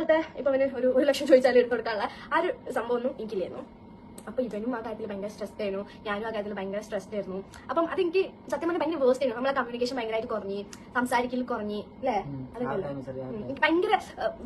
പോലത്തെ ഇപ്പൊ അവന് ഒരു ഒരു ലക്ഷം ചോദിച്ചാൽ എടുത്തു കൊടുക്കാനുള്ള ആ ഒരു സംഭവം ഒന്നും എനിക്കില്ലായിരുന്നു. അപ്പൊ ഇവനും ആ കാര്യത്തിൽ ഭയങ്കര സ്ട്രെസ് ആയിരുന്നു ഞാനും ആ കാര്യത്തിൽ ഭയങ്കര സ്ട്രെസ്ഡ് ആയിരുന്നു. അപ്പം അതെനിക്ക് സത്യം പറഞ്ഞാൽ ഭയങ്കര വേസ്റ്റ് ആയിരുന്നു. നമ്മളെ കമ്മ്യൂണിക്കേഷൻ ഭയങ്കരമായിട്ട് കുറഞ്ഞു സംസാരിക്കൽ കുറഞ്ഞു അല്ലേ? അതൊക്കെ ഭയങ്കര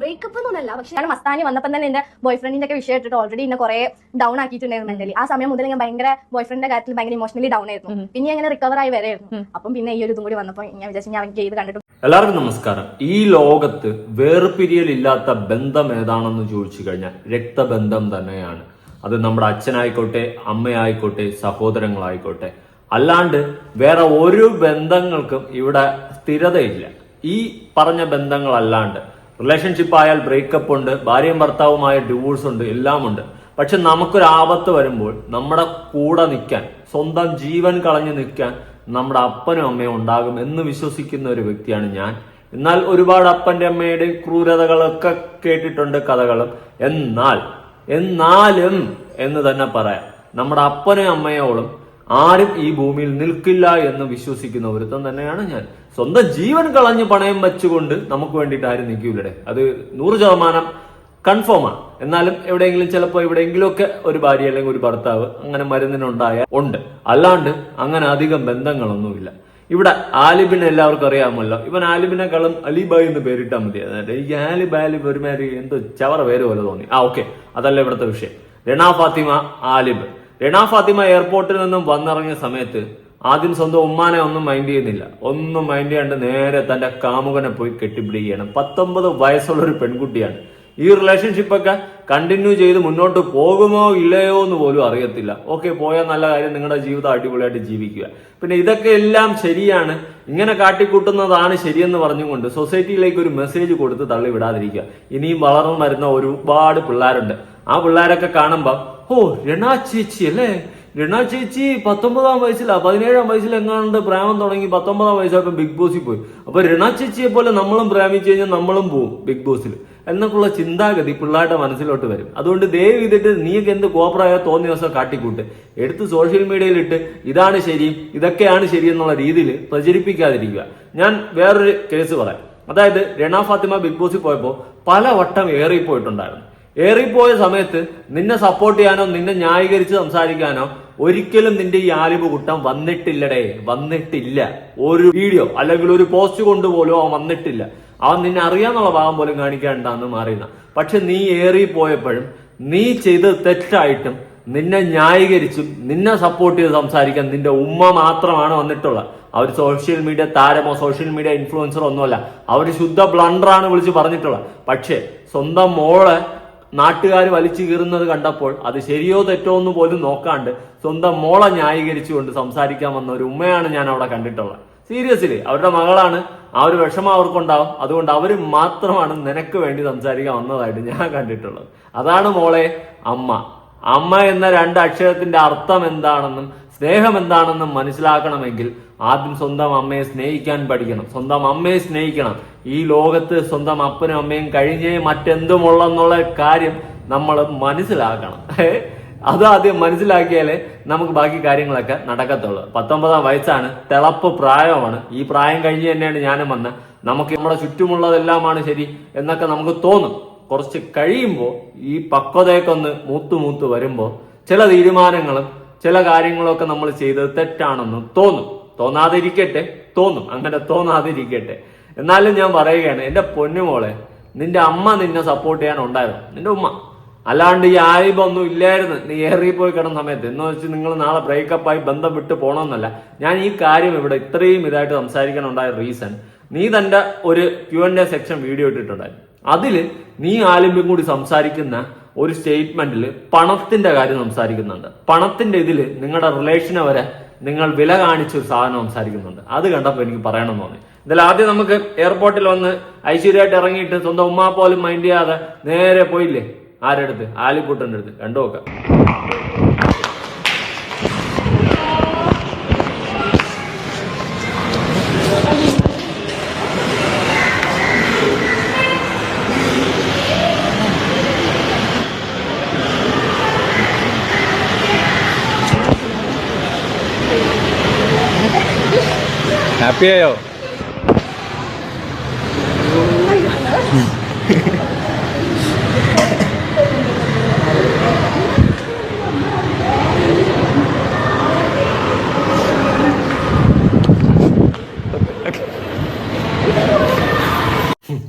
ബ്രേക്കപ്പ് എന്നൊന്നല്ല പക്ഷെ ഞാൻ മസ്താനി വന്നപ്പം തന്നെ എന്റെ ബോയ് ഫ്രണ്ടിന്റെ ഒക്കെ വിഷയം ഇട്ടിട്ട് ഓൾറെഡി എന്നെ കുറെ ഡൗൺ ആക്കിയിട്ടുണ്ടായിരുന്നു മെന്റലി ആ സമയം മുതൽ ഞാൻ ഭയങ്കര ബോയ് ഫ്രണ്ടിന്റെ കാര്യത്തിൽ ഭയങ്കര ഇമോഷണലി ഡൗൺ ആയിരുന്നു. പിന്നെ അങ്ങനെ റിക്കവർ ആയി വരായിരുന്നു അപ്പം പിന്നെ ഈ ഒരു ഇതും കൂടി വന്നപ്പോൾ ഞാൻ വിചാരിച്ചു ഞാൻ ചെയ്ത് കണ്ടിട്ട് എല്ലാവർക്കും നമസ്കാരം. ഈ ലോകത്ത് വേർപിരിയലില്ലാത്ത ബന്ധം ഏതാണെന്ന് ചോദിച്ചു കഴിഞ്ഞാൽ രക്തബന്ധം തന്നെയാണ്. അത് നമ്മുടെ അച്ഛനായിക്കോട്ടെ അമ്മയായിക്കോട്ടെ സഹോദരങ്ങളായിക്കോട്ടെ. അല്ലാണ്ട് വേറെ ഒരു ബന്ധങ്ങൾക്കും ഇവിടെ സ്ഥിരതയില്ല. ഈ പറഞ്ഞ ബന്ധങ്ങളല്ലാണ്ട്. റിലേഷൻഷിപ്പ് ആയാൽ ബ്രേക്കപ്പ് ഉണ്ട് ഭാര്യയും ഭർത്താവുമായ ഡിവോഴ്സ് ഉണ്ട് എല്ലാം ഉണ്ട്. പക്ഷെ നമുക്കൊരു ആപത്ത് വരുമ്പോൾ നമ്മുടെ കൂടെ നിൽക്കാൻ സ്വന്തം ജീവൻ കളഞ്ഞു നിൽക്കാൻ നമ്മുടെ അപ്പനും അമ്മയും ഉണ്ടാകും എന്ന് വിശ്വസിക്കുന്ന ഒരു വ്യക്തിയാണ് ഞാൻ. എന്നാൽ ഒരുപാട് അപ്പന്റെ അമ്മയുടെ ക്രൂരതകളൊക്കെ കേട്ടിട്ടുണ്ട് കഥകളും. എന്നാൽ എന്നാലും എന്ന് തന്നെ പറയാം. നമ്മുടെ അപ്പനും അമ്മയോളും ആരും ഈ ഭൂമിയിൽ നിൽക്കില്ല എന്ന് വിശ്വസിക്കുന്ന ഒരുത്തം തന്നെയാണ് ഞാൻ. സ്വന്തം ജീവൻ കളഞ്ഞു പണയം വെച്ചുകൊണ്ട് നമുക്ക് വേണ്ടിയിട്ട് ആരും നിൽക്കൂലടെ. അത് നൂറ് ശതമാനം കൺഫേമാണ് എന്നാലും എവിടെയെങ്കിലും ചിലപ്പോൾ എവിടെയെങ്കിലുമൊക്കെ ഒരു ഭാര്യ അല്ലെങ്കിൽ ഒരു ഭർത്താവ് അങ്ങനെ മരുന്നിനുണ്ടായ ഉണ്ട്. അല്ലാണ്ട് അങ്ങനെ അധികം ബന്ധങ്ങളൊന്നുമില്ല. ഇവിടെ ആലിബിനെ എല്ലാവർക്കും അറിയാമല്ലോ. ഇവൻ ആലിബിനെക്കാളും അലിബായ് എന്ന് പേരിട്ടാൽ മതി. അതായത് ഈ ആലിബ് ആലിബ് ഒരുമാതിരി എന്തോ ചവറ പേര് പോലെ തോന്നി. ആ ഓക്കെ. അതല്ല ഇവിടുത്തെ വിഷയം. രണ ഫാത്തിമ ആലിബ്. രണ ഫാത്തിമ എയർപോർട്ടിൽ നിന്നും വന്നിറങ്ങിയ സമയത്ത് ആദ്യം സ്വന്തം ഉമ്മാനെ ഒന്നും മൈൻഡ് ചെയ്യുന്നില്ല. ഒന്നും മൈൻഡ് ചെയ്യാണ്ട് നേരെ തന്റെ കാമുകനെ പോയി കെട്ടിപ്പിടിക്കുകയാണ്. പത്തൊമ്പത് വയസ്സുള്ള ഒരു പെൺകുട്ടിയാണ്. ഈ റിലേഷൻഷിപ്പ് ഒക്കെ കണ്ടിന്യൂ ചെയ്ത് മുന്നോട്ട് പോകുമോ ഇല്ലയോ എന്ന് പോലും അറിയത്തില്ല. ഓക്കെ പോയാൽ നല്ല കാര്യം നിങ്ങളുടെ ജീവിതം അടിപൊളിയായിട്ട് ജീവിക്കുക. പിന്നെ ഇതൊക്കെ എല്ലാം ശരിയാണ്. ഇങ്ങനെ കാട്ടിക്കൂട്ടുന്നതാണ് ശരിയെന്ന് പറഞ്ഞുകൊണ്ട് സൊസൈറ്റിയിലേക്ക് ഒരു മെസ്സേജ് കൊടുത്ത് തള്ളി വിടാതിരിക്കുക ഇനിയും വളർന്നു വരുന്ന ഒരുപാട് പിള്ളേരുണ്ട്. ആ പിള്ളേരൊക്കെ കാണുമ്പോൾ ഓ രണാ ചേച്ചി അല്ലേ? രണ ചേച്ചി പത്തൊമ്പതാം വയസ്സിലാ. പതിനേഴാം വയസ്സിൽ എങ്ങാണ്ട് പ്രേമം തുടങ്ങി പത്തൊമ്പതാം വയസ്സായപ്പോൾ ബിഗ് ബോസിൽ പോയി. അപ്പൊ രണ ചേച്ചിയെ പോലെ നമ്മളും പ്രേമിച്ചു കഴിഞ്ഞാൽ നമ്മളും പോവും ബിഗ് ബോസിൽ എന്നൊക്കെയുള്ള ചിന്താഗതി പിള്ളേരുടെ മനസ്സിലോട്ട് വരും. അതുകൊണ്ട് ദയവ് ചെയ്തിട്ട് നീക്ക് എന്ത് കോപ്രായോ തോന്നിയ ദിവസം കാട്ടിക്കൂട്ട്. എടുത്ത് സോഷ്യൽ മീഡിയയിൽ ഇട്ട് ഇതാണ് ശരി ഇതൊക്കെയാണ് ശരി എന്നുള്ള രീതിയിൽ പ്രചരിപ്പിക്കാതിരിക്കുക. ഞാൻ വേറൊരു കേസ് പറയാം. അതായത് രണ ഫാത്തിമ ബിഗ് ബോസിൽ പോയപ്പോൾ പല വട്ടം ഏറിപ്പോയിട്ടുണ്ടായിരുന്നു. ഏറിപ്പോയ സമയത്ത് നിന്നെ സപ്പോർട്ട് ചെയ്യാനോ നിന്നെ ന്യായീകരിച്ച് സംസാരിക്കാനോ ഒരിക്കലും നിന്റെ ഈ ആലിബ് കുട്ടം വന്നിട്ടില്ലടേ വന്നിട്ടില്ല. ഒരു വീഡിയോ അല്ലെങ്കിൽ ഒരു പോസ്റ്റ് കൊണ്ടുപോലും അവൻ വന്നിട്ടില്ല. അവൻ നിന്നെ അറിയാന്നുള്ള ഭാഗം പോലും കാണിക്കാണ്ടാന്ന് മാറിയുന്ന പക്ഷെ നീ ഏറി പോയപ്പോഴും നീ ചെയ്ത് തെറ്റായിട്ടും നിന്നെ ന്യായീകരിച്ചും നിന്നെ സപ്പോർട്ട് ചെയ്ത് സംസാരിക്കാൻ നിന്റെ ഉമ്മ മാത്രമാണ് വന്നിട്ടുള്ളത്. അവർ സോഷ്യൽ മീഡിയ താരമോ സോഷ്യൽ മീഡിയ ഇൻഫ്ലുവൻസറോ ഒന്നുമല്ല. അവർ ശുദ്ധ ബ്ലണ്ടറാണ് വിളിച്ച് പറഞ്ഞിട്ടുള്ളത്. പക്ഷേ സ്വന്തം മോളെ നാട്ടുകാർ വലിച്ചു കീറുന്നത് കണ്ടപ്പോൾ അത് ശരിയോ തെറ്റോ എന്ന് പോലും നോക്കാണ്ട് സ്വന്തം മോളെ ന്യായീകരിച്ചുകൊണ്ട് സംസാരിക്കാൻ വന്ന ഒരു ഉമ്മയാണ് ഞാൻ അവിടെ കണ്ടിട്ടുള്ളത്. സീരിയസ്ലി അവരുടെ മകളാണ്. ആ ഒരു വിഷമം അവർക്കുണ്ടാവും. അതുകൊണ്ട് അവർ മാത്രമാണ് നിനക്ക് വേണ്ടി സംസാരിക്കാൻ വന്നതായിട്ട് ഞാൻ കണ്ടിട്ടുള്ളത്. അതാണ് മോളെ അമ്മ. അമ്മ എന്ന രണ്ട് അക്ഷരത്തിന്റെ അർത്ഥം എന്താണെന്നും സ്നേഹം എന്താണെന്ന് മനസ്സിലാക്കണമെങ്കിൽ ആദ്യം സ്വന്തം അമ്മയെ സ്നേഹിക്കാൻ പഠിക്കണം. സ്വന്തം അമ്മയെ സ്നേഹിക്കണം. ഈ ലോകത്ത് സ്വന്തം അപ്പനും അമ്മയും കഴിഞ്ഞേ മറ്റെന്തുമുള്ളെന്നുള്ള കാര്യം നമ്മൾ മനസ്സിലാക്കണം. അത് ആദ്യം മനസ്സിലാക്കിയാലേ നമുക്ക് ബാക്കി കാര്യങ്ങളൊക്കെ നടക്കത്തുള്ളൂ. പത്തൊമ്പതാം വയസ്സാണ്. തിളപ്പ് പ്രായമാണ്. ഈ പ്രായം കഴിഞ്ഞ് തന്നെയാണ് ഞാനും വന്ന് നമുക്ക് നമ്മുടെ ചുറ്റുമുള്ളതെല്ലാമാണ് ശരി എന്നൊക്കെ നമുക്ക് തോന്നും. കുറച്ച് കഴിയുമ്പോൾ ഈ പക്വതയൊക്കെ ഒന്ന് മൂത്തു മൂത്ത് വരുമ്പോൾ ചില തീരുമാനങ്ങളും ചില കാര്യങ്ങളൊക്കെ നമ്മൾ ചെയ്തത് തെറ്റാണെന്ന് തോന്നും. തോന്നാതിരിക്കട്ടെ. തോന്നും. അങ്ങനെ തോന്നാതിരിക്കട്ടെ. എന്നാലും ഞാൻ പറയുകയാണ് എന്റെ പൊന്നുമോളെ നിന്റെ അമ്മ നിന്നെ സപ്പോർട്ട് ചെയ്യാൻ ഉണ്ടായിരുന്നു. നിന്റെ ഉമ്മ. അല്ലാണ്ട് ഈ ആയിബൊന്നും ഇല്ലായിരുന്നു. നീ ഏറി പോയി കിടന്ന സമയത്ത്. എന്ന് വെച്ച് നിങ്ങൾ നാളെ ബ്രേക്കപ്പ് ആയി ബന്ധം വിട്ട് പോകണമെന്നല്ല ഞാൻ ഈ കാര്യം ഇവിടെ ഇത്രയും ഇതായിട്ട് സംസാരിക്കാനുണ്ടായ റീസൺ നീ തന്റെ ഒരു Q N A section video ഇട്ടിട്ടുണ്ടായിരുന്നു. അതിൽ നീ ആലിമ്പും കൂടി സംസാരിക്കുന്ന ഒരു സ്റ്റേറ്റ്മെന്റിൽ പണത്തിന്റെ കാര്യം സംസാരിക്കുന്നുണ്ട്. പണത്തിന്റെ ഇതിൽ നിങ്ങളുടെ റിലേഷനെ വരെ നിങ്ങൾ വില കാണിച്ച ഒരു സാധനം സംസാരിക്കുന്നുണ്ട്. അത് കണ്ടപ്പോൾ എനിക്ക് പറയണമെന്ന് തോന്നി. ഇതിൽ ആദ്യം നമുക്ക് എയർപോർട്ടിൽ വന്ന് ഐശ്വര്യമായിട്ട് ഇറങ്ങിയിട്ട് സ്വന്തം ഉമ്മ പോലും മൈൻഡ് ചെയ്യാതെ നേരെ പോയില്ലേ? ആരുടെ ആരെടുത്ത് ആലിക്കുട്ടന്റെ അടുത്ത്. രണ്ടു നോക്കാം. ഹാപ്പിയായോ?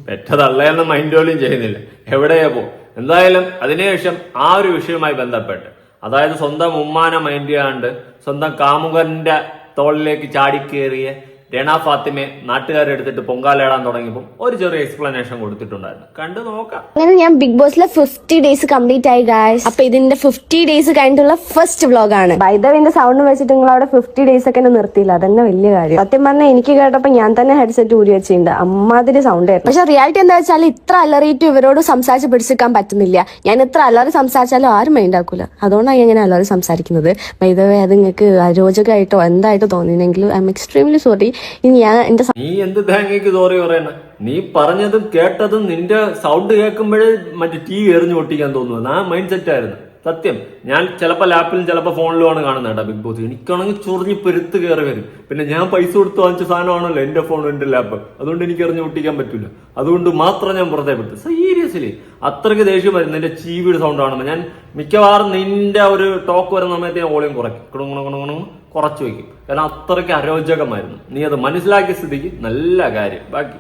പെറ്റതള്ളയെന്ന് മൈൻഡ് പോലും ചെയ്യുന്നില്ല. എവിടെയാ പോ? എന്തായാലും അതിനുശേഷം ആ ഒരു വിഷയവുമായി ബന്ധപ്പെട്ട് അതായത് സ്വന്തം ഉമ്മാനെ മൈൻഡ് ചെയ്യാണ്ട് സ്വന്തം കാമുകന്റെ തോളിലേക്ക് ചാടിക്കേറിയ രണ ഫാത്തിമെ നാട്ടുകാരെടുത്തിട്ട് പൊങ്കാലയിടാൻ തുടങ്ങിയപ്പോൾ ഒരു ചെറിയ എക്സ്പ്ലനേഷൻ കൊടുത്തിട്ടുണ്ടായിരുന്നു. കണ്ടു നോക്കാം. അങ്ങനെ ഞാൻ ബിഗ് ബോസിലെ ഫിഫ്റ്റി ഡേയ്സ് കംപ്ലീറ്റ് ആയി ഗായ്സ് അപ്പൊ ഇതിന്റെ ഫിഫ്റ്റി ഡേയ്സ് കഴിഞ്ഞിട്ടുള്ള ഫസ്റ്റ് വ്ലോഗ് ആണ് ബൈദവിന്റെ സൗണ്ട് വെച്ചിട്ട് നിങ്ങൾ അവിടെ ഫിഫ്റ്റി ഡേയ്സ് ഒക്കെ നിർത്തിയില്ല. അതന്നെ വലിയ കാര്യം. സത്യം പറഞ്ഞാൽ എനിക്ക് കേട്ടപ്പോ ഞാൻ തന്നെ ഹെഡ്സെറ്റ് ഊരി വെച്ചിട്ടുണ്ട്. അമ്മാതിരി സൗണ്ട് ആയിരുന്നു. പക്ഷെ റിയാലിറ്റി എന്താ വെച്ചാൽ ഇത്ര അലറിയിട്ട് ഇവരോട് സംസാരിച്ച് പിടിച്ചെടുക്കാൻ പറ്റുന്നില്ല. ഞാൻ ഇത്ര അലറി സംസാരിച്ചാലും ആരും മൈൻഡ് ആക്കൂല. അതുകൊണ്ടാണ് ഞാൻ ഇങ്ങനെ അലറി സംസാരിക്കുന്നത്. ബൈദവേ അത് നിങ്ങൾക്ക് അരോചകമായിട്ടോ എന്തായിട്ടോ തോന്നിയെങ്കിൽ ഐ എം എക്സ്ട്രീംലി സോറി ഇനി എന്റെ നീ എന്ത് തേങ്ങയ്ക്ക് സോറി പറയണ നീ പറഞ്ഞതും കേട്ടതും നിന്റെ സൗണ്ട് കേൾക്കുമ്പോഴേ മറ്റേ ടി വി എറിഞ്ഞു പൊട്ടിക്കാൻ തോന്നുന്നു ആ മൈൻഡ് സെറ്റ് ആയിരുന്നു. സത്യം. ഞാൻ ചിലപ്പോൾ ലാപ്പിലും ചിലപ്പോൾ ഫോണിലുമാണ് കാണുന്നത് കേട്ടോ ബിഗ് ബോസ് എനിക്കാണെങ്കിൽ ചൊറിഞ്ഞ് പെരുത്ത് കയറി വരും. പിന്നെ ഞാൻ പൈസ കൊടുത്ത് വാങ്ങിച്ച സാധനമാണല്ലോ എന്റെ ഫോണും എന്റെ ലാപ്പ് അതുകൊണ്ട് എനിക്ക് എറിഞ്ഞ് പൊട്ടിക്കാൻ പറ്റില്ല അതുകൊണ്ട് മാത്രം ഞാൻ പുറത്തേ പെട്ടു സീരിയസ്ലി അത്രയ്ക്ക് ദേഷ്യം വരുന്നു. എന്റെ ചീവിയുടെ സൗണ്ട് ആണെന്ന് ഞാൻ മിക്കവാറും നിന്റെ ഒരു ടോക്ക് വരുന്ന സമയത്ത് ഞാൻ വോളിയം കുറയ്ക്കും. കുറച്ച് വയ്ക്കും. കാരണം അത്രയ്ക്ക് അരോചകമായിരുന്നു. നീ അത് മനസ്സിലാക്കിയ സ്ഥിതിക്ക് നല്ല കാര്യം. ബാക്കി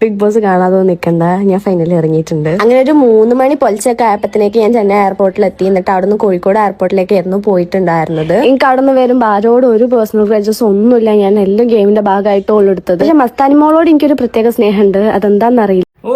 ബിഗ് ബോസ് കാണാതെ നിൽക്കണ്ട ഞാൻ ഫൈനലി ഇറങ്ങിയിട്ടുണ്ട്. അങ്ങനെ ഒരു മൂന്ന് മണി പൊലിച്ചൊക്കെ ആയപ്പത്തിലേക്ക് ഞാൻ ചെന്നൈ എയർപോർട്ടിൽ എത്തി. എന്നിട്ട് അവിടെ നിന്ന് കോഴിക്കോട് എയർപോർട്ടിലേക്കായിരുന്നു പോയിട്ടുണ്ടായിരുന്നത്. എനിക്ക് അവിടെ നിന്ന് വരുമ്പോൾ ആരോട് ഒരു പേഴ്സണൽ ഗ്രജസ് ഒന്നുമില്ല. ഞാൻ എല്ലാം ഗെയിമിന്റെ ഭാഗമായിട്ട് ഉള്ളെടുത്തത് പക്ഷെ മസ്താനി മോളോട് എനിക്കൊരു പ്രത്യേക സ്നേഹമുണ്ട്. അതെന്താണെന്നറിയില്ല. ഓ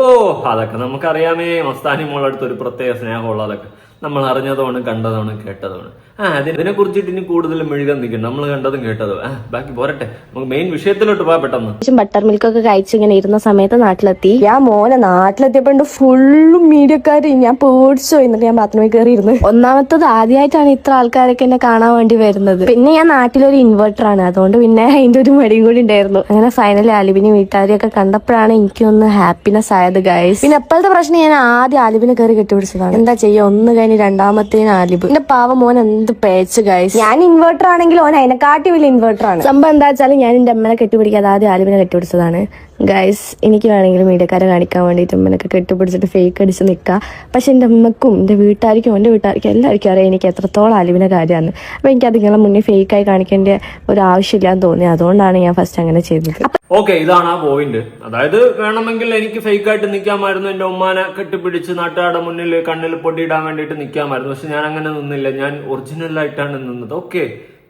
അതൊക്കെ നമുക്കറിയാമേ. മസ്താനി മോളടുത്ത് ഒരു പ്രത്യേക സ്നേഹമുള്ളതൊക്കെ നമ്മൾ അറിഞ്ഞതുമാണ് കണ്ടതാണ് കേട്ടതാണ് ആ അതിനെ കുറിച്ചിട്ട് ഇനി കൂടുതൽ മെഴുകാൻ നിൽക്കും. നമ്മൾ കണ്ടതും കേട്ടതും. ആ ബാക്കി പോരട്ടെ. നമുക്ക് മെയിൻ വിഷയത്തിലോട്ട് പോവാ പെട്ടെന്ന്. ബട്ടർ മിൽക്ക് ഒക്കെ കഴിച്ച് ഇങ്ങനെ ഇരുന്ന സമയത്ത് നാട്ടിലെത്തി. ഞാൻ മോനെ നാട്ടിലെത്തിയപ്പോണ്ട് ഫുള്ളും മീഡിയക്കാര് ഞാൻ പേടിച്ചോ എന്നിട്ട് ഞാൻ ബാത്റൂമിൽ കയറി ഇരുന്നു ഒന്നാമത്തത് ആദ്യമായിട്ടാണ് ഇത്ര ആൾക്കാരൊക്കെ എന്നെ കാണാൻ വേണ്ടി വരുന്നത്. പിന്നെ ഞാൻ നാട്ടിലൊരു ഇൻവെർട്ടർ ആണ്. അതുകൊണ്ട് പിന്നെ അതിന്റെ ഒരു മടിയും കൂടി ഉണ്ടായിരുന്നു. അങ്ങനെ ഫൈനലി ആലിബിനെ വീട്ടുകാരെയൊക്കെ കണ്ടപ്പോഴാണ് എനിക്കൊന്ന് ഹാപ്പിനെസ് ആയത് ഗൈസ് പിന്നെ എപ്പോഴത്തെ പ്രശ്നം ഞാൻ ആദ്യം ആലിബിനെ കയറി കെട്ടിപിടിച്ചതാണ് എന്താ ചെയ്യുക? ഒന്ന് കഴിഞ്ഞ് രണ്ടാമത്തേന് ആലിബ് എന്റെ പാവ മോൻ എന്ത് പേച്ച് ഗൈസ് ഞാൻ ഇൻവെർട്ടർ ആണെങ്കിൽ ഓൻ അതിനെക്കാട്ടി വലിയ ഇൻവെർട്ടർ ആണ്. സംഭവം എന്താ വെച്ചാൽ ഞാൻ എന്റെ അമ്മനെ കെട്ടിപ്പിടിക്കാതെ ആദ്യം ആലിബിനെ കെട്ടിപ്പിടിച്ചതാണ്. ഗൈസ് എനിക്ക് വേണമെങ്കിൽ മീഡിയക്കാരെ കാണിക്കാൻ വേണ്ടിയിട്ട് അമ്മനൊക്കെ കെട്ടിപ്പിടിച്ചിട്ട് ഫേക്ക് അടിച്ച് നിൽക്കുക പക്ഷെ എന്റെ അമ്മക്കും എന്റെ വീട്ടുകാർക്കും എന്റെ വീട്ടുകാർക്കും എല്ലാവർക്കും അറിയാം എനിക്ക് എത്രത്തോളം അലിവിന്റെ കാര്യമാണ്. അപ്പോൾ എനിക്ക് അതിങ്ങനെ മുന്നേ ഫേക്കായി കാണിക്കേണ്ട ഒരു ആവശ്യമില്ലാന്ന് തോന്നി. അതുകൊണ്ടാണ് ഞാൻ ഫസ്റ്റ് അങ്ങനെ ചെയ്തത്. ഓക്കെ ഇതാണ് ആ പോയിന്റ് അതായത് വേണമെങ്കിൽ എനിക്ക് ഫേക്കായിട്ട് നിൽക്കാമായിരുന്നു എന്റെ ഉമ്മാനെ കെട്ടിപ്പിടിച്ച് നാട്ടുകാരുടെ മുന്നിൽ കണ്ണിൽ പൊടിയിടാൻ വേണ്ടിയിട്ട് നിൽക്കാമായിരുന്നു. പക്ഷെ ഞാൻ അങ്ങനെ നിന്നില്ല. ഞാൻ ഒറിജിനൽ ആയിട്ടാണ് നിന്നത്. ഓക്കെ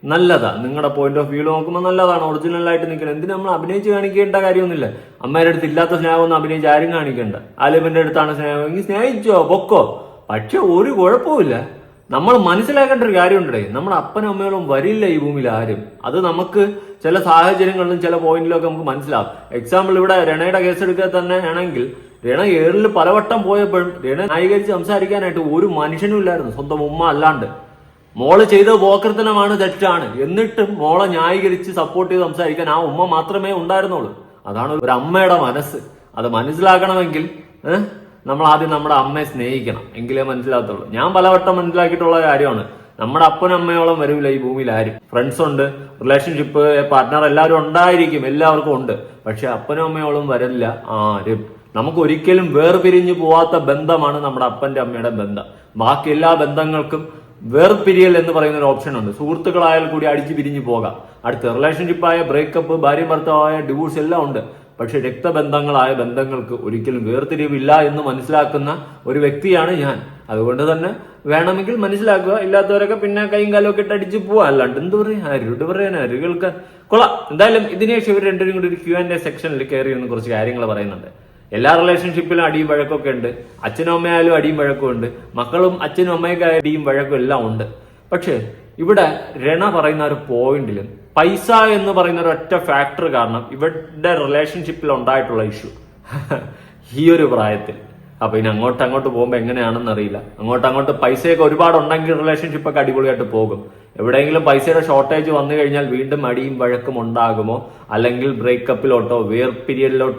നല്ലതാ. നിങ്ങളുടെ പോയിന്റ് ഓഫ് വ്യൂ നോക്കുമ്പോൾ നല്ലതാണ്. ഒറിജിനൽ ആയിട്ട് നിൽക്കണം എന്തിനാ നമ്മൾ അഭിനയിച്ച് കാണിക്കേണ്ട കാര്യമൊന്നുമില്ല. അമ്മയുടെ അടുത്ത് ഇല്ലാത്ത സ്നേഹമൊന്നും അഭിനയിച്ച് ആരും കാണിക്കേണ്ട. ആലിബിന്റെ അടുത്താണ് സ്നേഹം. സ്നേഹമെങ്കിൽ സ്നേഹിച്ചോ? പൊക്കോ? പക്ഷെ ഒരു കുഴപ്പമില്ല നമ്മൾ മനസ്സിലാക്കേണ്ട ഒരു കാര്യമുണ്ടേ നമ്മുടെ അപ്പനും അമ്മയോളും വരില്ല ഈ ഭൂമിയിൽ ആരും. അത് നമുക്ക് ചില സാഹചര്യങ്ങളിലും ചില പോയിന്റിലൊക്കെ നമുക്ക് മനസ്സിലാവും. എക്സാമ്പിൾ ഇവിടെ രണയുടെ കേസ് എടുക്കുക തന്നെ ആണെങ്കിൽ രണ ഏറിൽ പലവട്ടം പോയപ്പോഴും രണ ന്യായീകരിച്ച് സംസാരിക്കാനായിട്ട് ഒരു മനുഷ്യനും ഇല്ലായിരുന്നു. സ്വന്തം ഉമ്മ അല്ലാണ്ട്. മോൾ ചെയ്ത പോക്കർത്തനമാണ് തെറ്റാണ്. എന്നിട്ടും മോളെ ന്യായീകരിച്ച് സപ്പോർട്ട് ചെയ്ത് സംസാരിക്കാൻ ആ ഉമ്മ മാത്രമേ ഉണ്ടായിരുന്നുള്ളൂ. അതാണ് ഒരു അമ്മയുടെ മനസ്സ്. അത് മനസ്സിലാക്കണമെങ്കിൽ നമ്മൾ ആദ്യം നമ്മുടെ അമ്മയെ സ്നേഹിക്കണം. എങ്കിലേ മനസ്സിലാകത്തുള്ളൂ. ഞാൻ പലവട്ടം മനസ്സിലാക്കിയിട്ടുള്ള കാര്യമാണ്. നമ്മുടെ അപ്പനും അമ്മയോളം വരില്ല ഈ ഭൂമിയിൽ ആരും. ഫ്രണ്ട്സ് ഉണ്ട് റിലേഷൻഷിപ്പ് പാർട്ട്ണർ എല്ലാവരും ഉണ്ടായിരിക്കും എല്ലാവർക്കും ഉണ്ട്. പക്ഷെ അപ്പനും അമ്മയോളം വരില്ല ആരും. നമുക്ക് ഒരിക്കലും വേർപിരിഞ്ഞു പോവാത്ത ബന്ധമാണ് നമ്മുടെ അപ്പന്റെ അമ്മയുടെ ബന്ധം. ബാക്കി എല്ലാ ബന്ധങ്ങൾക്കും വേർപിരിയൽ എന്ന് പറയുന്ന ഒരു ഓപ്ഷൻ ഉണ്ട്. സുഹൃത്തുക്കളായാൽ കൂടി അടിച്ചു പിരിഞ്ഞു പോകാം. അടുത്ത റിലേഷൻഷിപ്പായ ബ്രേക്കപ്പ് ഭാര്യ ഭർത്താവായ ഡിവോഴ്സ് എല്ലാം ഉണ്ട്. പക്ഷെ രക്തബന്ധങ്ങളായ ബന്ധങ്ങൾക്ക് ഒരിക്കലും വേർതിരിവില്ല എന്ന് മനസ്സിലാക്കുന്ന ഒരു വ്യക്തിയാണ് ഞാൻ. അതുകൊണ്ട് തന്നെ വേണമെങ്കിൽ മനസ്സിലാക്കുക. ഇല്ലാത്തവരൊക്കെ പിന്നെ കൈയും കാലും ഒക്കെ ഇട്ട് അടിച്ചു പോവാ. അല്ലാണ്ട് എന്ത് പറയാ? ആരോട് പറയാൻ ആര് കൊള്ളാം. എന്തായാലും ഇതിനുശേഷം ഇവർ രണ്ടുപേരും കൂടി ഒരു ക്യൂ ആൻഡ് എ സെക്ഷനിൽ കയറി എന്ന് കുറച്ച് കാര്യങ്ങൾ പറയുന്നുണ്ട്. എല്ലാ റിലേഷൻഷിപ്പിലും അടിയും വഴക്കൊക്കെ ഉണ്ട്. അച്ഛനും അമ്മയായാലും അടിയും വഴക്കും ഉണ്ട്. മക്കളും അച്ഛനും അമ്മയൊക്കെ അടിയും വഴക്കും എല്ലാം ഉണ്ട്. പക്ഷേ ഇവിടെ രണ പറയുന്ന ഒരു പോയിന്റിൽ പൈസ എന്ന് പറയുന്ന ഒരു ഒറ്റ ഫാക്ടർ കാരണം ഇവരുടെ റിലേഷൻഷിപ്പിൽ ഉണ്ടായിട്ടുള്ള ഇഷ്യൂ ഈ ഒരു പ്രായത്തിൽ. അപ്പൊ ഇനി അങ്ങോട്ട് അങ്ങോട്ട് പോകുമ്പോൾ എങ്ങനെയാണെന്ന് അറിയില്ല. അങ്ങോട്ട് അങ്ങോട്ട് പൈസയൊക്കെ ഒരുപാട് ഉണ്ടെങ്കിൽ റിലേഷൻഷിപ്പ് ഒക്കെ അടിപൊളിയായിട്ട് പോകും. എവിടെയെങ്കിലും പൈസയുടെ ഷോർട്ടേജ് വന്നു കഴിഞ്ഞാൽ വീണ്ടും അടിയും വഴക്കും ഉണ്ടാകുമോ? അല്ലെങ്കിൽ ബ്രേക്കപ്പിലോട്ടോ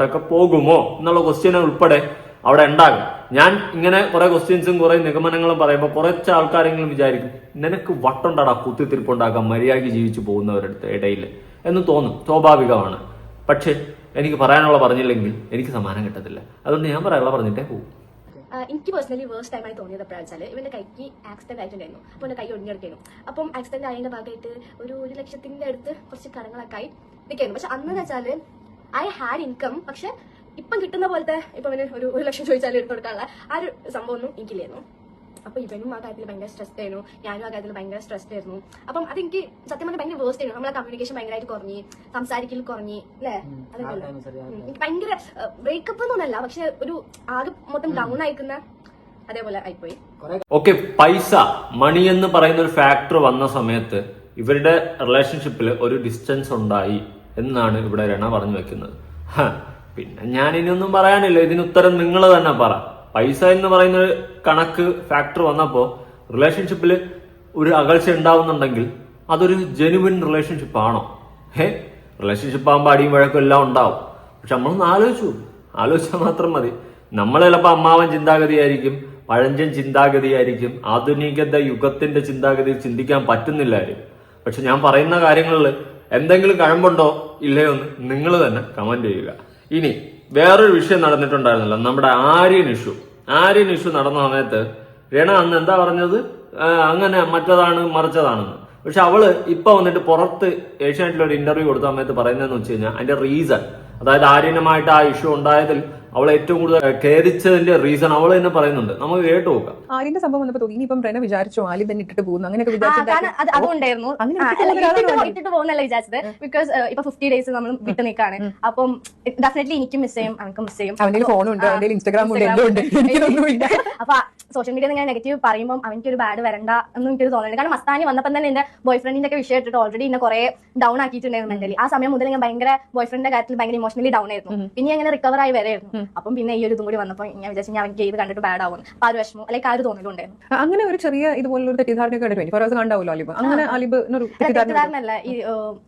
ഒക്കെ പോകുമോ? എന്നുള്ള ക്വസ്റ്റ്യൻ ഉൾപ്പെടെ അവിടെ ഉണ്ടാകും. ഞാൻ ഇങ്ങനെ കുറെ ക്വസ്റ്റ്യൻസും കുറെ നിഗമനങ്ങളും പറയുമ്പോൾ കുറച്ച് ആൾക്കാരെങ്കിലും വിചാരിക്കും നിനക്ക് വട്ടുണ്ടാടാ കുത്തിത്തിരിപ്പുണ്ടാക്കാം മര്യാദയ്ക്ക് ജീവിച്ചു പോകുന്നവരുടെ ഇടയിൽ എന്ന് തോന്നും. സ്വാഭാവികമാണ്. പക്ഷെ എനിക്ക് പറയാനുള്ള പറഞ്ഞില്ലെങ്കിൽ എനിക്ക് സമ്മാനം കിട്ടത്തില്ല. അതുകൊണ്ട് ഞാൻ പറയാനുള്ള പറഞ്ഞിട്ടേ പോകും എനിക്ക് പേഴ്സണലി വേഴ്സ് ടൈമായി തോന്നിയത് എപ്പോഴാണ് വെച്ചാൽ ഇവന്റെ കൈക്ക് ആക്സിഡന്റ് ആയിട്ടുണ്ടായിരുന്നു. അപ്പോൾ എന്റെ കൈ ഒടിഞ്ഞെടുക്കായിരുന്നു. അപ്പം ആക്സിഡന്റ് ആയതിന്റെ ഭാഗമായിട്ട് ഒരു ഒരു ലക്ഷത്തിന്റെ അടുത്ത് കുറച്ച് കടങ്ങളൊക്കെ ആയി നിൽക്കായിരുന്നു. പക്ഷെ അന്ന് വെച്ചാൽ ഐ ഹാഡ് ഇൻകം പക്ഷെ ഇപ്പം കിട്ടുന്ന പോലത്തെ ഇപ്പൊ അവന് ഒരു ഒരു ലക്ഷം ചോദിച്ചാൽ എടുത്തു കൊടുക്കാനുള്ള ആ ഒരു സംഭവം ഒന്നും എനിക്കില്ലായിരുന്നു. അപ്പൊ ഇവനും ആ കാര്യത്തിൽ ഭയങ്കര സ്ട്രെസ് ആയിരുന്നു. ഞാനും ആ കാര്യത്തിൽ ഭയങ്കര സ്ട്രെസ് ആയിരുന്നു. അപ്പം അതെനിക്ക് സത്യം പറഞ്ഞാൽ ഭയങ്കര വേസ്റ്റ് ആയിരുന്നു. നമ്മളെ കമ്മ്യൂണിക്കേഷൻ ഭയങ്കരമായിട്ട് കുറഞ്ഞു സംസാരിക്കൽ കുറഞ്ഞു അല്ലേ. എനിക്ക് ഭയങ്കര ബ്രേക്കപ്പ് എന്നൊന്നല്ല പക്ഷെ ഒരു ആകെ മൊത്തം ഡൗൺ ആയിക്കുന്ന അതേപോലെ ആയിപ്പോയി. ഓക്കെ പൈസ മണി എന്ന് പറയുന്ന ഒരു ഫാക്ടർ വന്ന സമയത്ത് ഇവരുടെ റിലേഷൻഷിപ്പിൽ ഒരു ഡിസ്റ്റൻസ് ഉണ്ടായി എന്നാണ് ഇവിടെ രണ പറഞ്ഞു വെക്കുന്നത്. പിന്നെ ഞാൻ ഇനിയൊന്നും പറയാനില്ല. ഇതിന് ഉത്തരം നിങ്ങൾ തന്നെ പറ. പൈസ എന്ന് പറയുന്ന ഒരു കണക്ക് ഫാക്ടർ വന്നപ്പോൾ റിലേഷൻഷിപ്പിൽ ഒരു അകൽച്ച ഉണ്ടാവുന്നുണ്ടെങ്കിൽ അതൊരു ജെനുവിൻ റിലേഷൻഷിപ്പ് ആണോ? ഏ റിലേഷൻഷിപ്പ് ആകുമ്പോൾ അടിയും വഴക്കും എല്ലാം ഉണ്ടാവും. പക്ഷെ നമ്മളൊന്ന് ആലോചിച്ചു ആലോചിച്ചാൽ മാത്രം മതി. നമ്മൾ ചിലപ്പോൾ അമ്മാവൻ ചിന്താഗതിയായിരിക്കും പഴഞ്ചൻ ചിന്താഗതിയായിരിക്കും ആധുനികത യുഗത്തിന്റെ ചിന്താഗതി ചിന്തിക്കാൻ പറ്റുന്നില്ലായിരിക്കും പക്ഷെ ഞാൻ പറയുന്ന കാര്യങ്ങളിൽ എന്തെങ്കിലും കഴമ്പുണ്ടോ ഇല്ലയോ എന്ന് നിങ്ങൾ തന്നെ കമന്റ് ചെയ്യുക. ഇനി വേറൊരു വിഷയം നടന്നിട്ടുണ്ടായിരുന്നല്ലോ നമ്മുടെ ആര്യൻ ഇഷ്യൂ. ആര്യൻ ഇഷ്യൂ നടന്ന സമയത്ത് രണ അന്ന് എന്താ പറഞ്ഞത്? അങ്ങനെ മറ്റതാണ് മറിച്ചതാണെന്ന്. പക്ഷെ അവൾ ഇപ്പൊ വന്നിട്ട് പുറത്ത് ഏഷ്യാനെറ്റിൽ ഒരു ഇന്റർവ്യൂ കൊടുത്ത സമയത്ത് പറയുന്നതെന്ന് വെച്ച് കഴിഞ്ഞാൽ അതിന്റെ റീസൺ അതായത് ആര്യനുമായിട്ട് ആ ഇഷ്യൂ ഉണ്ടായതിൽ അവൾ ഏറ്റവും കൂടുതൽ ഖേദിച്ചതിന്റെ റീസൺ അവൾ തന്നെ പറയുന്നുണ്ട്. നമുക്ക് കേട്ടു നോക്കാം. ആര്യന്റെ സംഭവം വന്നപ്പോ തോന്നി ഇനിയിപ്പം റെന വിചാരിച്ചു ആലി തന്നെ ഇട്ടിട്ട് പോകുന്നു. അങ്ങനെയൊക്കെ അത് അങ്ങനെ ഇട്ടിട്ട് പോകുന്നല്ല വിചാരിച്ചത്? ബിക്കോസ് ഇപ്പൊ ഫിഫ്റ്റി ഡേയ്സ് നമ്മൾ വിട്ടു നിൽക്കാണ് അപ്പം ഡെഫിനറ്റ്ലി എനിക്ക് മിസ് ചെയ്യും അവർക്ക് മിസ് ചെയ്യും. അവന്റെ ഫോണും ഉണ്ട് അവന്റെ ഇൻസ്റ്റാഗ്രാം ഉണ്ട് എന്തുണ്ട് അപ്പൊ സോഷ്യൽ മീഡിയ ഞാൻ നെഗറ്റീവ് പറയുമ്പോൾ അവനിക്ക് ഒരു ബാഡ് വരണ്ട എന്നും എനിക്കൊരു തോന്നുന്നുണ്ട് കാരണം മസ്താനി വന്നപ്പോൾ തന്നെ എന്റെ ബോയ് ഫ്രണ്ടിന്റെ ഒക്കെ വിഷയം ഇട്ടിട്ട് ഓൾറെഡി എന്നെ കുറെ ഡൗൺ ആക്കിയിട്ടുണ്ടായിരുന്നു മെന്റലി ആ സമയം മുതൽ ഞാൻ ഭയങ്കര ബോയ്ഫ്രണ്ടിന്റെ കാര്യത്തിൽ ഭയങ്കര ഇമോഷണലി ഡൗൺ ആയിരുന്നു. പിന്നെ അങ്ങനെ റിക്കവർ ആയി വരായിരുന്നു അപ്പം പിന്നെ ഈ ഒരു ഇതും കൂടി വന്നപ്പോൾ ഞാൻ വിചാരിച്ചു ഞാൻ എനിക്ക് ഇത് കണ്ടിട്ട് ബാഡ് ആവും. അപ്പൊ ആ ഒരു വിഷമം അല്ലെങ്കിൽ ആ ഒരു തോന്നലുണ്ടായിരുന്നു. അങ്ങനെ ഒരു ചെറിയ ഇതുപോലുള്ള തെറ്റിദ്ധാരണയൊക്കെ ട്വന്റി ഫോർ ഹവേഴ്സ് കണ്ടാവുമല്ലോ അലിബ്? അങ്ങനെ അലിബ് ഒരു അല്ല, തെറ്റിദ്ധാരണ ഈ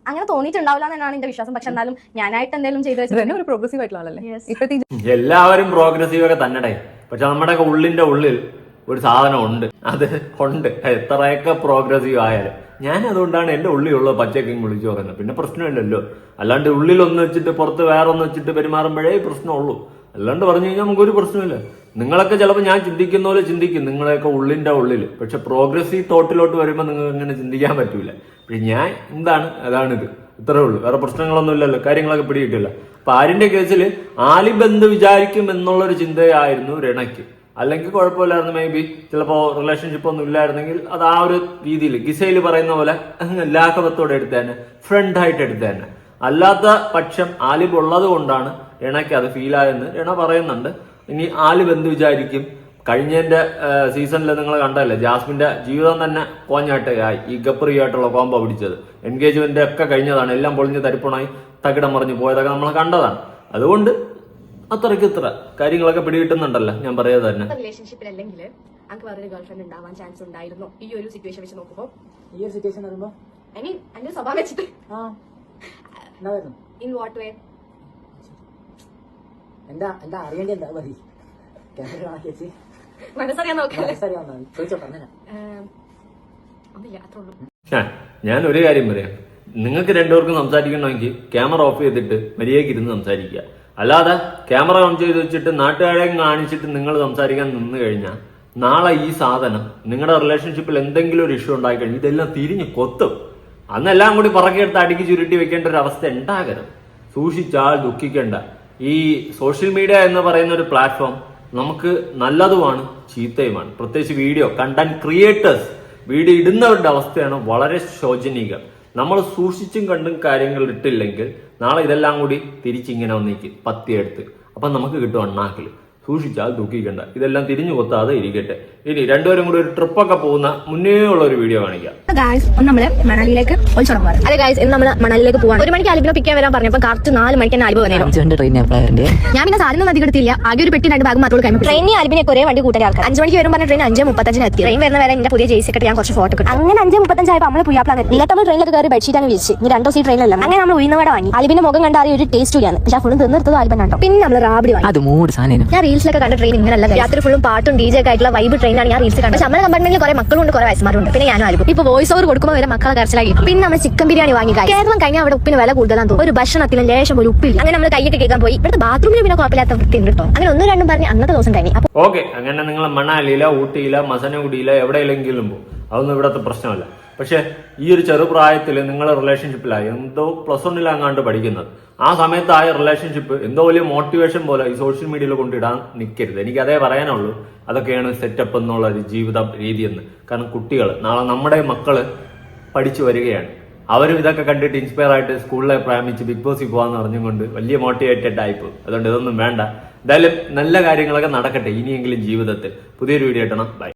അങ്ങനെ തോന്നിയിട്ടുണ്ടാവില്ല എന്നാണ് എന്റെ വിശ്വാസം. പക്ഷെ എന്നാലും ഞാനായിട്ട് എന്തെങ്കിലും ചെയ്തു ഒരു പ്രോഗ്രസീവ് ആയിട്ടുള്ള ആളല്ലേ? Yes. എല്ലാവരും പ്രോഗ്രസീവ് ഒക്കെ തന്നെടേ. പക്ഷെ നമ്മുടെ ഉള്ളിന്റെ ഉള്ളിൽ ഒരു സാധനം ഉണ്ട്. അത് ഉണ്ട്. എത്രയൊക്കെ പ്രോഗ്രസീവ് ആയാലും. ഞാൻ അതുകൊണ്ടാണ് എന്റെ ഉള്ളിലുള്ള പച്ചക്കും വിളിച്ചു പറയുന്നത്. പിന്നെ പ്രശ്നമില്ലല്ലോ. അല്ലാണ്ട് ഉള്ളിൽ ഒന്ന് വെച്ചിട്ട് പുറത്ത് വേറെ ഒന്ന് വെച്ചിട്ട് പെരുമാറുമ്പോഴേ പ്രശ്നമുള്ളൂ. അല്ലാണ്ട് പറഞ്ഞു കഴിഞ്ഞാൽ നമുക്കൊരു പ്രശ്നമില്ല നിങ്ങളൊക്കെ ചിലപ്പോൾ ഞാൻ ചിന്തിക്കുന്ന പോലെ ചിന്തിക്കും. നിങ്ങളെയൊക്കെ ഉള്ളിന്റെ ഉള്ളിൽ പക്ഷെ പ്രോഗ്രസീവ് തോട്ടിലോട്ട് വരുമ്പോൾ നിങ്ങൾ അങ്ങനെ ചിന്തിക്കാൻ പറ്റൂല. പക്ഷെ ഞാൻ എന്താണ് അതാണിത്. ഇത്രേ ഉള്ളൂ. വേറെ പ്രശ്നങ്ങളൊന്നും ഇല്ലല്ലോ. കാര്യങ്ങളൊക്കെ പിടികിട്ടില്ല. അപ്പൊ ആരിന്റെ കേസിൽ ആലിബ് എന്ത് വിചാരിക്കും എന്നുള്ളൊരു ചിന്തയായിരുന്നു രണയ്ക്ക്. അല്ലെങ്കിൽ കുഴപ്പമില്ലായിരുന്നു മേ ബി ചിലപ്പോൾ റിലേഷൻഷിപ്പ് ഒന്നും ഇല്ലായിരുന്നെങ്കിൽ അത് ആ ഒരു രീതിയിൽ ഗിസയിൽ പറയുന്ന പോലെ ലാഘവത്തോടെ എടുത്ത് തന്നെ ഫ്രണ്ട് ആയിട്ട് എടുത്ത് തന്നെ അല്ലാത്ത പക്ഷം ആലിബ് ഉള്ളത് കൊണ്ടാണ് രണയ്ക്ക് അത് ഫീൽ ആയെന്ന് രണ പറയുന്നുണ്ട്. ഇനി ആൽ ബന്ധു വിചാരിക്കും. കഴിഞ്ഞതിന്റെ സീസണിൽ നിങ്ങൾ കണ്ടല്ലേ ജാസ്മിന്റെ ജീവിതം തന്നെ കോഞ്ഞാട്ടയായി. ഈ ഗപ്രിയായിട്ടുള്ള കോമ്പോ പിടിച്ചത്. എൻഗേജ്മെന്റ് ഒക്കെ കഴിഞ്ഞതാണ്. എല്ലാം പൊളിഞ്ഞ് തരിപ്പണായി തകിടം മറിഞ്ഞു പോയതൊക്കെ നമ്മൾ കണ്ടതാണ്. അതുകൊണ്ട് അത്രയ്ക്ക് ഇത്ര കാര്യങ്ങളൊക്കെ പിടികിട്ടുന്നുണ്ടല്ലോ. ഞാൻ പറയാതെ തന്നെ. വേറൊരു ഉണ്ടാവാൻ ചാൻസ് ഉണ്ടായിരുന്നു. ഈ ഒരു സിറ്റുവേഷൻ വെച്ച് നോക്കുമ്പോൾ ഈ ഒരു സിറ്റുവേഷൻ വരുമ്പോ? ഐ മീൻ എന്റെ സ്വഭാവം വെച്ചിട്ട്. ആ. എന്തായിരുന്നു ഇൻ വാട്ട് വേ എന്താ എന്താ അറിയേണ്ടി എന്താ? മതി. ക്യാമറ കാണാൻ ചേച്ചി മനസ്സറിയാൻ നോക്കല്ലേ മനസ്സറിയാവുന്ന ചോദിച്ചോ പറഞ്ഞാ ഏം, ഒന്നുമില്ല അത്രേ ഉള്ളൂ. ആ, ഞാൻ ഒരു കാര്യം പറയാം. നിങ്ങൾക്ക് രണ്ടുപേർക്കും സംസാരിക്കണമെങ്കിൽ ക്യാമറ ഓഫ് ചെയ്തിട്ട് മര്യാദയ്ക്ക് ഇരുന്ന് സംസാരിക്കുക. അല്ലാതെ ക്യാമറ ഓൺ ചെയ്ത് വെച്ചിട്ട് നാട്ടുകാരെ കാണിച്ചിട്ട് നിങ്ങൾ സംസാരിക്കാൻ നിന്ന് കഴിഞ്ഞാൽ നാളെ ഈ സാധനം നിങ്ങളുടെ റിലേഷൻഷിപ്പിൽ എന്തെങ്കിലും ഒരു ഇഷ്യൂ ഉണ്ടായി കഴിഞ്ഞാൽ ഇതെല്ലാം തിരിഞ്ഞ് കൊത്തും. അന്നെല്ലാം കൂടി പറക്കിയെടുത്ത് അടുക്കി ചുരുട്ടി വെക്കേണ്ട ഒരു അവസ്ഥ ഉണ്ടാകരുത്. സൂക്ഷിച്ചാൽ ദുഃഖിക്കേണ്ട. ഈ സോഷ്യൽ മീഡിയ എന്ന് പറയുന്ന ഒരു പ്ലാറ്റ്ഫോം നമുക്ക് നല്ലതുമാണ് ചീത്തയുമാണ്. പ്രത്യേകിച്ച് വീഡിയോ കണ്ടന്റ് ക്രിയേറ്റേഴ്സ് വീഡിയോ ഇടുന്നവരുടെ അവസ്ഥയാണ് വളരെ ശോചനീയം നമ്മൾ സൂക്ഷിച്ചും കണ്ടും കാര്യങ്ങൾ ഇട്ടില്ലെങ്കിൽ നാളെ ഇതെല്ലാം കൂടി തിരിച്ചിങ്ങനെ ഒന്നിക്ക് പത്തിയെടുത്ത്. അപ്പം നമുക്ക് കിട്ടും അണ്ണാക്കിൽ സൂക്ഷിച്ചാൽ ദുഃഖിക്കണ്ട ഇതെല്ലാം തിരിഞ്ഞു കൊത്താതെ ഇരിക്കട്ടെ. ഇനി രണ്ടുപേരും കൂടി ഒരു ട്രിപ്പൊക്കെ പോകുന്ന മുന്നേ ഉള്ള ഒരു വീഡിയോ കാണിക്കാം ഗായ്സ് നമ്മൾ മണാലിയിലേക്ക് അതെ ഗായ്സ് ഇന്ന് നമ്മൾ മണാലിയിലേക്ക് പോകാൻ ഒരു മണിക്ക് ആലിബിനെ പിക്കാൻ വരാൻ പറഞ്ഞപ്പോൾ കറക്റ്റ് നാല് മണിക്ക് തന്നെ ആലിബ് വന്നേരും ട്രെയിൻ ഞാൻ പിന്നെ സാധനം അധികം എടുത്തില്ല. ആകെ ഒരു പെട്ടി രണ്ട് ബാഗ് മാത്രമേ കഴിയും ട്രെയിനിൽ അലിബിനെ വണ്ടി കൂട്ടാൻ ആൾക്കാർ അഞ്ച് മണിക്ക് വരും പറഞ്ഞ ട്രെയിൻ അഞ്ച് മുപ്പത്തഞ്ചിന് എത്തി. ട്രെയിൻ വരുന്ന വരെ എന്റെ പുതിയ ജേസി ഞാൻ കുറച്ച് ഫോട്ടോ കിട്ടും അങ്ങനെ അഞ്ച് മുപ്പത്തഞ്ചായപ്പോൾ നമ്മൾ പുയ്യാപ്ലാൻ എത്തി നമ്മൾ ട്രെയിനിലൊക്കെ കയറി ബെഡ്ഷീറ്റ് ആണ് വിരിച്ച്. ഇനി രണ്ടോ സീറ്റ് ട്രെയിനിലല്ല അങ്ങനെ നമ്മൾ ഉയർന്നവടെ വാങ്ങി. ആലിബിന്റെ മുഖം കണ്ട അറിയ ഒരു ടേസ്റ്റ് ഇല്ലാന്ന് പക്ഷെ ഫുൾ തിന്നെടുത്തത് കണ്ടോ പിന്നെ നമ്മൾ റാബിടി വാങ്ങി. അത് മൂട് സാധനം ഞാൻ റീൽസിലൊക്കെ കണ്ട ട്രെയിൻ ഇങ്ങനെയല്ല രാത്രി ഫുള്ളും പാട്ടും ഡി ജെ ഒക്കെ ആയിട്ടുള്ള വൈബ് ട്രെയിനാണ് ഞാൻ റീൽസ് കണ്ടത്. പക്ഷെ നമ്മുടെ കമ്പാർട്ട്മെന്റിൽ കുറെ മക്കളുണ്ട് കുറെ വയസ്സുമാരുണ്ട്. പിന്നെ ഞാനും ആയിരിക്കും. ഇപ്പൊ വോയിസ് ഓവർ കൊടുക്കുമ്പോൾ വരെ മക്കളെ കരച്ചിലായി പിന്നെ നമ്മൾ ചിക്കൻ ബിരിയാണി വാങ്ങി. കേരളം കഴിഞ്ഞാൽ അവിടെ ഉപ്പിന് വില കൂടുതലാണ് തോന്നുന്നു. ഒരു ഭക്ഷണത്തിന് ലേശം ഒരു ഉപ്പില്ല. അങ്ങനെ നമ്മൾ കൈയിട്ട് കേൾക്കാൻ പോയി. ഇവിടുത്തെ ബാത്റൂമിൽ പിന്നെ കുഴപ്പമില്ലാത്ത വൃത്തി ഉണ്ട് കേട്ടോ അങ്ങനെ ഒന്നും രണ്ടും പറഞ്ഞ് അന്നത്തെ ദിവസം കഴിഞ്ഞു. ഓക്കെ അങ്ങനെ നിങ്ങൾ മണാലിയില ഊട്ടിയില മസനഗുഡിയില എവിടെയെങ്കിലും പോകും അതൊന്നും ഇവിടത്തെ പ്രശ്നമല്ല. പക്ഷെ ഈ ഒരു ചെറുപ്രായത്തിൽ നിങ്ങളെ റിലേഷൻഷിപ്പിലായി എന്തോ പ്ലസ് വണ്ണിലാങ്ങാണ്ട് പഠിക്കുന്നത്. ആ സമയത്ത് ആയ റിലേഷൻഷിപ്പ് എന്തോ വലിയ മോട്ടിവേഷൻ പോലെ ഈ സോഷ്യൽ മീഡിയയിൽ കൊണ്ടിടാൻ നിൽക്കരുത് എനിക്ക് അതേ പറയാനുള്ളൂ. അതൊക്കെയാണ് സെറ്റപ്പ് എന്നുള്ള ഒരു ജീവിത രീതി എന്ന്. കാരണം കുട്ടികൾ നാളെ നമ്മുടെ മക്കൾ പഠിച്ചു വരികയാണ്. അവരും ഇതൊക്കെ കണ്ടിട്ട് ഇൻസ്പയർ ആയിട്ട് സ്കൂളിലെ പ്രാമിച്ച് ബിഗ് ബോസിൽ പോകാന്ന് പറഞ്ഞുകൊണ്ട് വലിയ മോട്ടിവേറ്റഡ് ആയിപ്പോ. അതുകൊണ്ട് ഇതൊന്നും വേണ്ട. എന്തായാലും നല്ല കാര്യങ്ങളൊക്കെ നടക്കട്ടെ ഇനിയെങ്കിലും ജീവിതത്തിൽ. പുതിയൊരു വീഡിയോ ഇട്ടണം ബൈ